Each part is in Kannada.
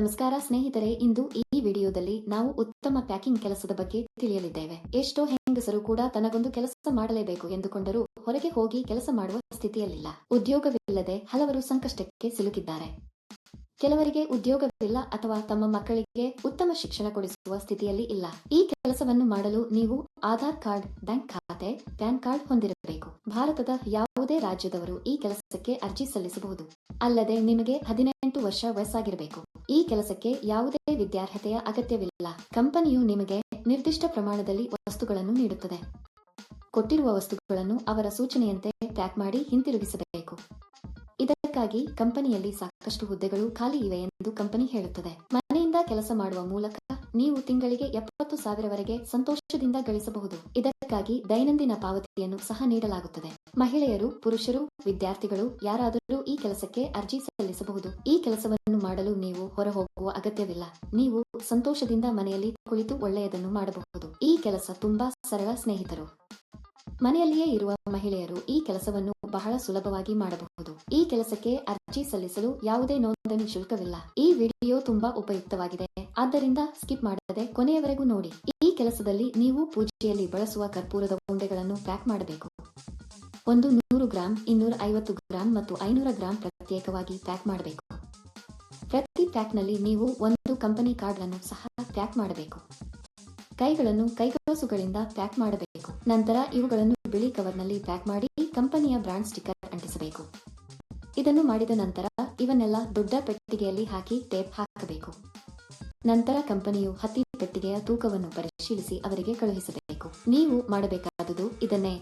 ನಮಸ್ಕಾರ ಸ್ನೇಹಿತರೆ, ಇಂದು ಈ ವಿಡಿಯೋದಲ್ಲಿ ನಾವು ಉತ್ತಮ ಪ್ಯಾಕಿಂಗ್ ಕೆಲಸದ ಬಗ್ಗೆ ತಿಳಿಯಲಿದ್ದೇವೆ. ಎಷ್ಟೋ ಹೆಂಗಸರು ಕೂಡ ತನಗೊಂದು ಕೆಲಸ ಮಾಡಲೇಬೇಕು ಎಂದುಕೊಂಡರೂ ಹೊರಗೆ ಹೋಗಿ ಕೆಲಸ ಮಾಡುವ ಸ್ಥಿತಿಯಲ್ಲಿಲ್ಲ. ಉದ್ಯೋಗವಿಲ್ಲದೆ ಹಲವರು ಸಂಕಷ್ಟಕ್ಕೆ ಸಿಲುಕಿದ್ದಾರೆ. ಕೆಲವರಿಗೆ ಉದ್ಯೋಗವಿಲ್ಲ ಅಥವಾ ತಮ್ಮ ಮಕ್ಕಳಿಗೆ ಉತ್ತಮ ಶಿಕ್ಷಣ ಕೊಡಿಸುವ ಸ್ಥಿತಿಯಲ್ಲಿ ಇಲ್ಲ. ಈ ಕೆಲಸವನ್ನು ಮಾಡಲು ನೀವು ಆಧಾರ್ ಕಾರ್ಡ್, ಬ್ಯಾಂಕ್ ಖಾತೆ, ಪ್ಯಾನ್ ಕಾರ್ಡ್ ಹೊಂದಿರಬೇಕು. ಭಾರತದ ಯಾವುದೇ ರಾಜ್ಯದವರು ಈ ಕೆಲಸಕ್ಕೆ ಅರ್ಜಿ ಸಲ್ಲಿಸಬಹುದು. ಅಲ್ಲದೆ ನಿಮಗೆ ಹದಿನೆಂಟು ವರ್ಷ ವಯಸ್ಸಾಗಿರಬೇಕು. ಈ ಕೆಲಸಕ್ಕೆ ಯಾವುದೇ ವಿದ್ಯಾರ್ಹತೆಯ ಅಗತ್ಯವಿಲ್ಲ. ಕಂಪನಿಯು ನಿಮಗೆ ನಿರ್ದಿಷ್ಟ ಪ್ರಮಾಣದಲ್ಲಿ ವಸ್ತುಗಳನ್ನು ನೀಡುತ್ತದೆ. ಕೊಟ್ಟಿರುವ ವಸ್ತುಗಳನ್ನು ಅವರ ಸೂಚನೆಯಂತೆ ಪ್ಯಾಕ್ ಮಾಡಿ ಹಿಂತಿರುಗಿಸಬೇಕು. ಇದಕ್ಕಾಗಿ ಕಂಪನಿಯಲ್ಲಿ ಸಾಕಷ್ಟು ಹುದ್ದೆಗಳು ಖಾಲಿ ಇವೆ ಎಂದು ಕಂಪನಿ ಹೇಳುತ್ತದೆ. ಮನೆಯಿಂದ ಕೆಲಸ ಮಾಡುವ ಮೂಲಕ ನೀವು ತಿಂಗಳಿಗೆ ಎಪ್ಪತ್ತು ಸಾವಿರವರೆಗೆ ಸಂತೋಷದಿಂದ ಗಳಿಸಬಹುದು. ಇದಕ್ಕಾಗಿ ದೈನಂದಿನ ಪಾವತಿಯನ್ನು ಸಹ ನೀಡಲಾಗುತ್ತದೆ. ಮಹಿಳೆಯರು, ಪುರುಷರು, ವಿದ್ಯಾರ್ಥಿಗಳು ಯಾರಾದರೂ ಈ ಕೆಲಸಕ್ಕೆ ಅರ್ಜಿ ಸಲ್ಲಿಸಬಹುದು. ಈ ಕೆಲಸವನ್ನು ಮಾಡಲು ನೀವು ಹೊರಹೋಗುವ ಅಗತ್ಯವಿಲ್ಲ. ನೀವು ಸಂತೋಷದಿಂದ ಮನೆಯಲ್ಲಿ ಕುಳಿತು ಒಳ್ಳೆಯದನ್ನು ಮಾಡಬಹುದು. ಈ ಕೆಲಸ ತುಂಬಾ ಸರಳ ಸ್ನೇಹಿತರು. ಮನೆಯಲ್ಲಿಯೇ ಇರುವ ಮಹಿಳೆಯರು ಈ ಕೆಲಸವನ್ನು ಬಹಳ ಸುಲಭವಾಗಿ ಮಾಡಬಹುದು. ಈ ಕೆಲಸಕ್ಕೆ ಅರ್ಜಿ ಸಲ್ಲಿಸಲು ಯಾವುದೇ ನೋಂದಣಿ ಶುಲ್ಕವಿಲ್ಲ. ಈ ವಿಡಿಯೋ ತುಂಬಾ ಉಪಯುಕ್ತವಾಗಿದೆ. ಆದ್ದರಿಂದ ಸ್ಕಿಪ್ ಮಾಡದೆ ಕೊನೆಯವರೆಗೂ ನೋಡಿ. ಈ ಕೆಲಸದಲ್ಲಿ ನೀವು ಪೂಜೆಯಲ್ಲಿ ಬಳಸುವ ಕರ್ಪೂರದ ಉಂಡೆಗಳನ್ನು ಪ್ಯಾಕ್ ಮಾಡಬೇಕು. ಒಂದು ನೂರು ಗ್ರಾಂ, ಇನ್ನೂರ ಐವತ್ತು ಗ್ರಾಂ ಮತ್ತು ಐನೂರ ಗ್ರಾಂ ಪ್ರತ್ಯೇಕವಾಗಿ ಪ್ಯಾಕ್ ಮಾಡಬೇಕು. ಪ್ರತಿ ಪ್ಯಾಕ್ನಲ್ಲಿ ನೀವು ಒಂದು ಕಂಪನಿ ಕಾರ್ಡ್ ಅನ್ನು ಸಹ ಪ್ಯಾಕ್ ಮಾಡಬೇಕು. ಕೈಗಳನ್ನು ಕೈಗವಸುಗಳಿಂದ ಪ್ಯಾಕ್ ಮಾಡಬೇಕು. ನಂತರ ಇವುಗಳನ್ನು ಬಿಳಿ ಕವರ್ನಲ್ಲಿ ಪ್ಯಾಕ್ ಮಾಡಿ ಕಂಪನಿಯ ಬ್ರಾಂಡ್ ಸ್ಟಿಕ್ಕರ್ ಅಂಟಿಸಬೇಕು. ಇದನ್ನು ಮಾಡಿದ ನಂತರ ಇವನ್ನೆಲ್ಲ ದೊಡ್ಡ ಪೆಟ್ಟಿಗೆಯಲ್ಲಿ ಹಾಕಿ ಟೇಪ್ ಹಾಕಬೇಕು. ನಂತರ ಕಂಪನಿಯು ಹತ್ತಿ ಪೆಟ್ಟಿಗೆಯ ತೂಕವನ್ನು ಪರಿಶೀಲಿಸಿ ಅವರಿಗೆ ಕಳುಹಿಸಬೇಕು. ನೀವು ಮಾಡಬೇಕಾದುದು ಇದನ್ನೇ.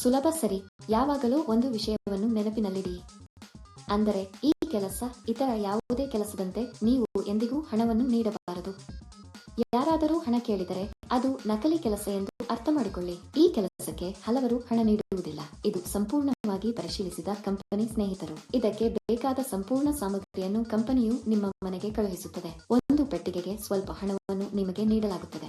ಸುಲಭ ಸರಿ, ಯಾವಾಗಲೂ ಒಂದು ವಿಷಯವನ್ನು ನೆನಪಿನಲ್ಲಿಡಿ. ಅಂದರೆ ಈ ಕೆಲಸ ಇತರ ಯಾವುದೇ ಕೆಲಸದಂತೆ ನೀವು ಎಂದಿಗೂ ಹಣವನ್ನು ನೀಡಬಾರದು. ಯಾರಾದರೂ ಹಣ ಕೇಳಿದರೆ ಅದು ನಕಲಿ ಕೆಲಸ ಎಂದು ಅರ್ಥ ಮಾಡಿಕೊಳ್ಳಿ. ಈ ಕೆಲಸಕ್ಕೆ ಹಲವರು ಹಣ ನೀಡುವುದಿಲ್ಲ. ಇದು ಸಂಪೂರ್ಣವಾಗಿ ಪರಿಶೀಲಿಸಿದ ಕಂಪನಿ ಸ್ನೇಹಿತರು. ಇದಕ್ಕೆ ಬೇಕಾದ ಸಂಪೂರ್ಣ ಸಾಮಗ್ರಿಯನ್ನು ಕಂಪನಿಯು ನಿಮ್ಮ ಮನೆಗೆ ಕಳುಹಿಸುತ್ತದೆ. ಒಂದು ಪೆಟ್ಟಿಗೆಗೆ ಸ್ವಲ್ಪ ಹಣವನ್ನು ನಿಮಗೆ ನೀಡಲಾಗುತ್ತದೆ.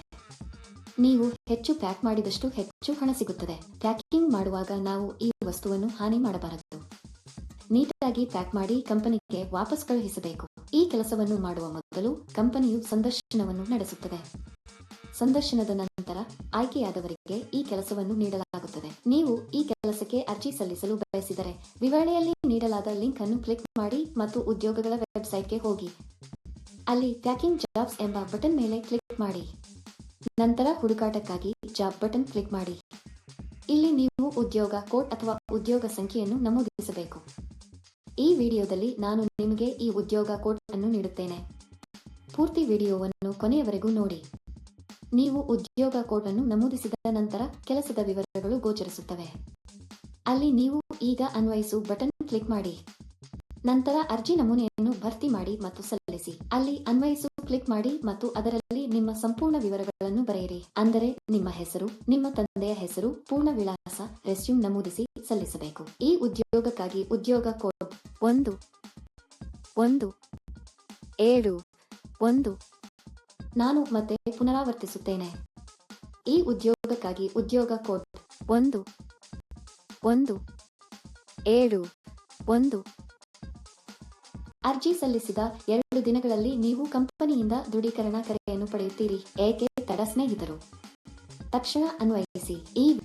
ನೀವು ಹೆಚ್ಚು ಪ್ಯಾಕ್ ಮಾಡಿದಷ್ಟು ಹೆಚ್ಚು ಹಣ ಸಿಗುತ್ತದೆ. ಪ್ಯಾಕಿಂಗ್ ಮಾಡುವಾಗ ನಾವು ಈ ವಸ್ತುವನ್ನು ಹಾನಿ ಮಾಡಬಾರದು. ನೀಟಾಗಿ ಪ್ಯಾಕ್ ಮಾಡಿ ಕಂಪನಿಗೆ ವಾಪಸ್ ಕಳುಹಿಸಬೇಕು. ಈ ಕೆಲಸವನ್ನು ಮಾಡುವ ಮೊದಲು ಕಂಪನಿಯು ಸಂದರ್ಶನವನ್ನು ನಡೆಸುತ್ತದೆ. ಸಂದರ್ಶನದ ನಂತರ ಆಯ್ಕೆಯಾದವರಿಗೆ ಈ ಕೆಲಸವನ್ನು ನೀಡಲಾಗುತ್ತದೆ. ನೀವು ಈ ಕೆಲಸಕ್ಕೆ ಅರ್ಜಿ ಸಲ್ಲಿಸಲು ಬಯಸಿದರೆ ವಿವರಣೆಯಲ್ಲಿ ನೀಡಲಾದ ಲಿಂಕ್ ಅನ್ನು ಕ್ಲಿಕ್ ಮಾಡಿ ಮತ್ತು ಉದ್ಯೋಗಗಳ ವೆಬ್ಸೈಟ್ಗೆ ಹೋಗಿ. ಅಲ್ಲಿ ಪ್ಯಾಕಿಂಗ್ ಜಾಬ್ಸ್ ಎಂಬ ಬಟನ್ ಮೇಲೆ ಕ್ಲಿಕ್ ಮಾಡಿ. ನಂತರ ಹುಡುಕಾಟಕ್ಕಾಗಿ ಜಾಬ್ ಬಟನ್ ಕ್ಲಿಕ್ ಮಾಡಿ. ಇಲ್ಲಿ ನೀವು ಉದ್ಯೋಗ ಕೋಡ್ ಅಥವಾ ಉದ್ಯೋಗ ಸಂಖ್ಯೆಯನ್ನು ನಮೂದಿಸಬೇಕು. ಈ ವಿಡಿಯೋದಲ್ಲಿ ನಾನು ನಿಮಗೆ ಈ ಉದ್ಯೋಗ ಕೋಡ್ ಅನ್ನು ನೀಡುತ್ತೇನೆ. ಪೂರ್ತಿ ವಿಡಿಯೋವನ್ನು ಕೊನೆಯವರೆಗೂ ನೋಡಿ. ನೀವು ಉದ್ಯೋಗ ಕೋಡ್ ಅನ್ನು ನಮೂದಿಸಿದ ನಂತರ ಕೆಲಸದ ವಿವರಗಳು ಗೋಚರಿಸುತ್ತವೆ. ಅಲ್ಲಿ ನೀವು ಈಗ ಅನ್ವಯಿಸು ಬಟನ್ ಕ್ಲಿಕ್ ಮಾಡಿ. ನಂತರ ಅರ್ಜಿ ನಮೂನೆಯನ್ನು ಭರ್ತಿ ಮಾಡಿ ಮತ್ತು ಸಲ್ಲಿಸಿ. ಅಲ್ಲಿ ಅನ್ವಯಿಸು, ಕ್ಲಿಕ್ ಮಾಡಿ ಮತ್ತು ಅದರಲ್ಲಿ ನಿಮ್ಮ ಸಂಪೂರ್ಣ ವಿವರಗಳನ್ನು ಬರೆಯಿರಿ. ಅಂದರೆ ನಿಮ್ಮ ಹೆಸರು, ನಿಮ್ಮ ತಂದೆಯ ಹೆಸರು, ಪೂರ್ಣ ವಿಳಾಸ, ರೆಸ್ಯೂಮ್ ನಮೂದಿಸಿ ಸಲ್ಲಿಸಬೇಕು. ಈ ಉದ್ಯೋಗಕ್ಕಾಗಿ ಉದ್ಯೋಗ ಕೋಡ್ ಒಂದು ಒಂದು, ಏಳು, ಒಂದು ನಾನು ಮತ್ತೆ ಪುನರಾವರ್ತಿಸುತ್ತೇನೆ. ಈ ಉದ್ಯೋಗಕ್ಕಾಗಿ ಉದ್ಯೋಗ ಕೋಡ್ ಒಂದು ಒಂದು, ಏಳು, ಒಂದು. ಅರ್ಜಿ ಸಲ್ಲಿಸಿದ ಎರಡು ದಿನಗಳಲ್ಲಿ ನೀವು ಕಂಪನಿಯಿಂದ ದೃಢೀಕರಣ ಕರೆಯನ್ನು ಪಡೆಯುತ್ತೀರಿ, ಏಕೆ? ತಡ ಸ್ನೇಹಿತರು. ತಕ್ಷಣ ಅನ್ವಯಿಸಿ, ಈ